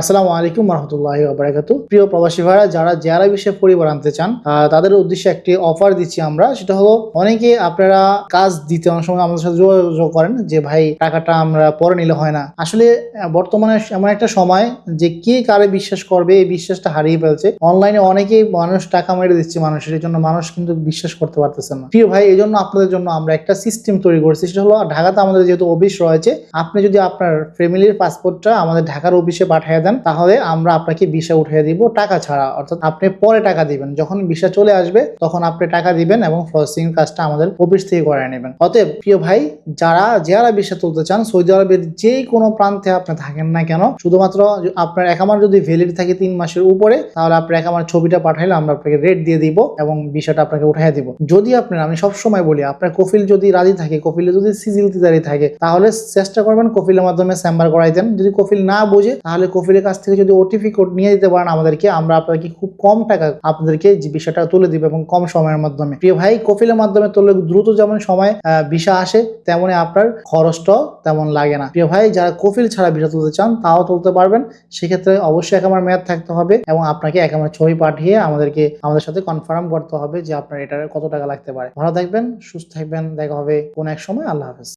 আসসালামু আলাইকুম রহমতুল্লাহ বারাকাত প্রিয় প্রবাসী ভাইরা, যারা জেআরআই বিষয়ে পরিবার আনতে চান তাদের উদ্দেশ্যে একটি অফার দিচ্ছি আমরা। সেটা হলো, অনেকে আপনারা কাজ দিতে অনেক সময় আমাদের সাথে যোগাযোগ করেন যে, ভাই, টাকাটা আমরা পরে নিলে হয় না। আসলে বর্তমানে এমন একটা সময় যে, কে কারে বিশ্বাস করবে, এই বিশ্বাসটা হারিয়ে ফেলছে। অনলাইনে অনেকেই মানুষ টাকা মেরে দিচ্ছে মানুষের জন্য মানুষ কিন্তু বিশ্বাস করতে পারতেছে না। প্রিয় ভাই এই জন্য আপনাদের জন্য আমরা একটা সিস্টেম তৈরি করেছি। সেটা হলো, ঢাকাতে আমাদের যেহেতু অফিস রয়েছে, আপনি যদি আপনার ফ্যামিলির পাসপোর্টটা আমাদের ঢাকার অফিসে পাঠিয়ে দেন, তাহলে আমরা আপনাকে ভিসা উঠিয়ে দিব টাকা ছাড়া। অর্থাৎ আপনি পরে টাকা দিবেন। যখন ভিসা চলে আসবে, তখন আপনি টাকা দিবেন এবং প্রসেসিং কাজটা আমাদের অফিস থেকে করায় নেবেন। অতএব, প্রিয় ভাই, যারা যারা ভিসা তুলতে চান, সৌদি আরবের যে কোনো প্রান্তে আপনি থাকেন না কেন, শুধুমাত্র আপনার একামার যদি ভ্যালিড থাকে তিন মাসের উপরে, তাহলে আপনার একামার ছবিটা পাঠাইলে আমরা আপনাকে রেট দিয়ে দিব এবং ভিসাটা আপনাকে উঠাই দিব। যদি আপনার, আমি সব সময় বলি, আপনার কফিল যদি রাজি থাকে, কফিলে যদি সিজিল তিজারি থাকে, তাহলে চেষ্টা করবেন কফিলের মাধ্যমে চেম্বার করাই দেন যদি কফিল না বোঝে, তাহলে কফিলের কাছ থেকে যদি ওটিপি কোড নিয়ে দিতে পারেন আমাদেরকে, আমরা আপনাদেরকে খুব কম টাকা আপনাদেরকে বিষয়টা তুলে দিব এবং কম সময়ের মাধ্যমে। প্রিয় ভাই কফিলের মাধ্যমে তুললে দ্রুত যেমন সময় ভিসা আসে তেমনই আপনার খরচটাও তেমন লাগে না। প্রিয় ভাই, যারা কফিল ছাড়া ভিসা তুলতে চান, তাও তুলতে পারবেন। সেক্ষেত্রে অবশ্যই এক আমার মেয়াদ থাকতে হবে এবং আপনাকে এক আমার ছবি পাঠিয়ে আমাদেরকে, আমাদের সাথে কনফার্ম করতে হবে যে আপনার এটার কত টাকা লাগতে পারে। ভালো থাকবেন, সুস্থ থাকবেন, দেখা হবে কোন এক সময়। আল্লাহ হাফেজ।